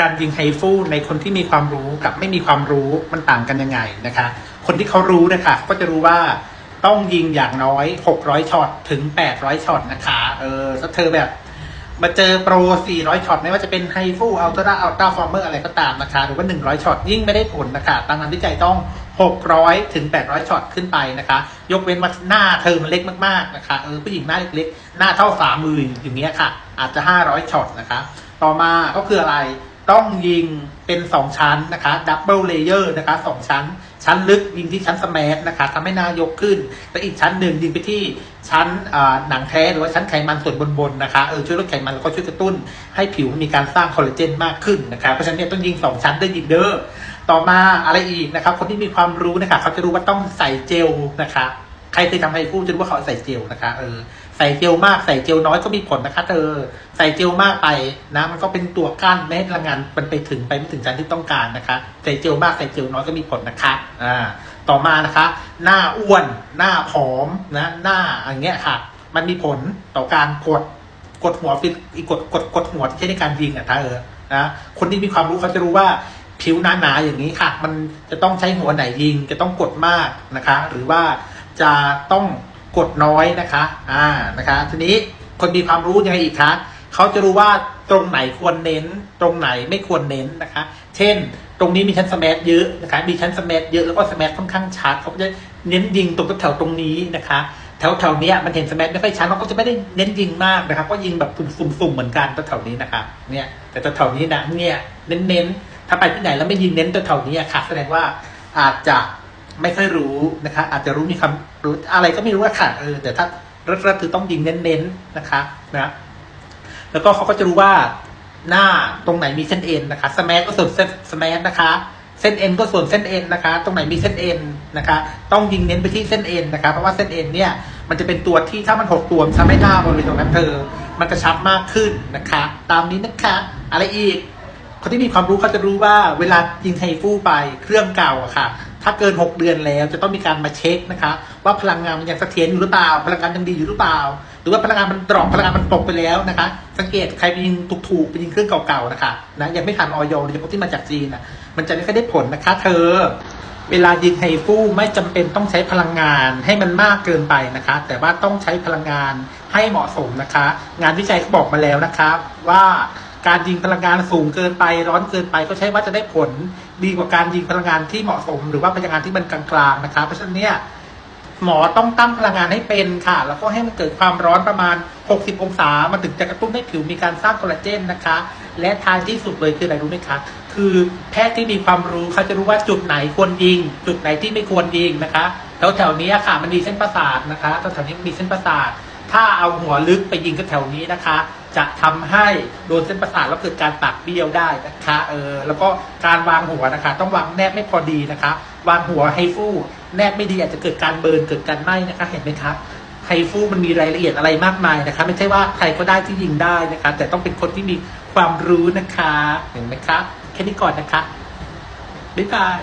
การยิงไฮฟูในคนที่มีความรู้กับไม่มีความรู้มันต่างกันยังไงนะคะ คนที่เขารู้นะคะก็จะรู้ว่าต้องยิงอย่างน้อย 600ช็อตถึง 800ช็อตนะคะ เออถ้าเธอแบบ มาเจอโปร 400ช็อตไม่ว่าจะเป็นไฮฟูอัลตร้าอัลตร้าฟอร์เมอร์อะไรก็ตามนะคะ หรือว่า 100ช็อตยิ่งไม่ได้ผลนะคะตามงานวิจัยต้อง 600ถึง800ช็อตขึ้นไปนะคะ ยกเว้นว่าหน้าเธอมันเล็กมากๆนะคะ เออผู้หญิงหน้าเล็กๆหน้าเท่าฝ่ามืออย่างเงี้ยค่ะ อาจจะ 500ช็อตนะคะ ต่อมาก็คืออะไร ต้องยิงเป็น2ชั้นนะคะดับเบิลเลเยอร์นะคะสองชั้น ชั้นลึกยิงที่ชั้นสแมทนะคะทำให้หน้ายกขึ้น และอีกชั้นหนึ่งยิงไปที่ชั้นหนังแท้หรือว่าชั้นไขมันส่วนบนๆนะคะเออช่วยลดไขมันแล้วก็ช่วยกระตุ้น ให้ผิวมีการสร้างคอลลาเจนมากขึ้นนะคะเพราะฉะนั้นเนี่ยต้องยิง2ชั้นได้ยิงเด้อต่อมาอะไรอีกนะครับคนที่มีความรู้นะคะเขาจะรู้ว่าต้องใส่เจลนะคะ ใครเคยทำไฮฟูจะรู้ว่าเขาใส่เจลนะคะ เออ ใส่เจลมากใส่เจลน้อยก็มีผลนะคะเธอใส่เจลมากไปนะ มันก็เป็นตัวกั้นไม่ให้พลังงานมันไปถึงไปไม่ถึงชั้นที่ต้องการนะคะ ใส่เจลมากใส่เจลน้อยก็มีผลนะคะ อ่า ต่อมานะคะ หน้าอ้วน หน้าผอมนะ หน้าอย่างเงี้ยค่ะ มันมีผลต่อการกดกดหัวฟิตอีกกดกดกดหัวที่ใช้ในการยิงอะถ้าเออนะคนที่มีความรู้เขาจะรู้ว่าผิวหนาๆอย่างนี้ค่ะ มันจะต้องใช้หัวไหนยิง จะต้องกดมากนะคะ หรือว่า จะต้องกดน้อยนะคะอ่านะคะทีนี้คนมีความรู้ยังไงอีกคะเขาจะรู้ว่าตรงไหนควรเน้น ตรงไหนไม่ควรเน้นนะคะ เช่น ตรงนี้มีชั้นสมัเยอะนะคะ มีชั้นสมัเยอะแล้วก็สมัค่อนข้างชัดเขาก็จะเน้นยิงตรงแถวตรงนี้นะคะแถวแถวนี้มันเห็นสมัไม่ค่อยชัดเขาก็จะไม่ได้เน้นยิงมากนะครับก็ยิงแบบสุ่มๆเหมือนกันแถวนี้นะครับเนี่ยแต่แถวนี้นะเนี่ยเน้นๆถ้าไปที่ไหนแล้วไม่ยิงเน้นแถวๆนี้ค่ะ แสดงว่าอาจจะ ไม่ค่อยรู้นะคะ อาจจะรู้มีคำรู้อะไรก็ไม่รู้อะค่ะเออแต่ถ้าริ่มๆคือต้องยิงเน้นๆนะคะนะแล้วก็เขาก็จะรู้ว่าหน้าตรงไหนมีเส้นเอ็นนะคะสแมัก็ส่วนเส้นสแมันะคะ เส้นเอ็นก็ส่วนเส้นเอ็นนะคะ ตรงไหนมีเส้นเอ็นนะคะ ต้องยิงเน้นไปที่เส้นเอ็นนะคะเพราะว่าเส้นเอ็นเนี่ย มันจะเป็นตัวที่ถ้ามันหกตัวมันทำให้หน้าบริเวณตรงนั้นเธอ มันกระชับมากขึ้นนะคะ ตามนี้นะคะ อะไรอีกคนที่มีความรู้เขาจะรู้ว่าเวลายิงไฮฟูไปเครื่องเก่าอะค่ะ ถ้าเกิน 6 เดือนแล้วจะต้องมีการมาเช็คนะคะ ว่าพลังงานมันยังเสถียรอยู่หรือเปล่า พลังงานยังดีอยู่หรือเปล่า หรือว่าพลังงานมันดรอปพลังงานมันตกไปแล้วนะคะ สังเกตใครไปยิงถูกๆไปยิงเครื่องเก่าๆนะคะนะยังไม่ทันออยโดยเฉพาะที่มาจากจีนนะมันจะไม่ค่อยได้ผลนะคะ เธอ เวลายิงไฮฟูไม่จำเป็นต้องใช้พลังงานให้มันมากเกินไปนะคะ แต่ว่าต้องใช้พลังงานให้เหมาะสมนะคะ งานวิจัยเขาบอกมาแล้วนะคะว่า การยิงพลังงานสูงเกินไปร้อนเกินไปก็ใช่ว่าจะได้ผลดีกว่าการยิงพลังงานที่เหมาะสม หรือว่าพลังงานที่มันกลางๆนะคะเพราะฉะนั้นเนี่ยหมอต้องตั้งพลังงานให้เป็นค่ะ แล้วก็ให้มันเกิดความร้อนประมาณ 60 องศามันถึงจะกระตุ้นให้ผิวมีการสร้างคอลลาเจนนะคะ และทางที่สุดเลยคืออะไรรู้ไหมคะ คือแพทย์ที่มีความรู้เขาจะรู้ว่าจุดไหนควรยิง จุดไหนที่ไม่ควรยิงนะคะแถวแถวๆนี้ค่ะมันมีเส้นประสาทนะคะแถวนี้มีเส้นประสาท ถ้าเอาหัวลึกไปยิงก็แถวนี้นะคะ จะทำให้โดนเส้นประสาทแล้วเกิดการปากเบี้ยวได้นะคะเออแล้วก็การวางหัวนะคะ ต้องวางแนบไม่พอดีนะคะ วางหัวไฮฟู่แนบไม่ดีอาจจะเกิดการเบิร์นเกิดการไหม้นะคะ เห็นไหมคะไฮฟูมันมีรายละเอียดอะไรมากมายนะคะ ไม่ใช่ว่าใครก็ได้ที่ยิงได้นะคะ แต่ต้องเป็นคนที่มีความรู้นะคะ เห็นไหมคะแค่นี้ก่อนนะคะบ๊ายบาย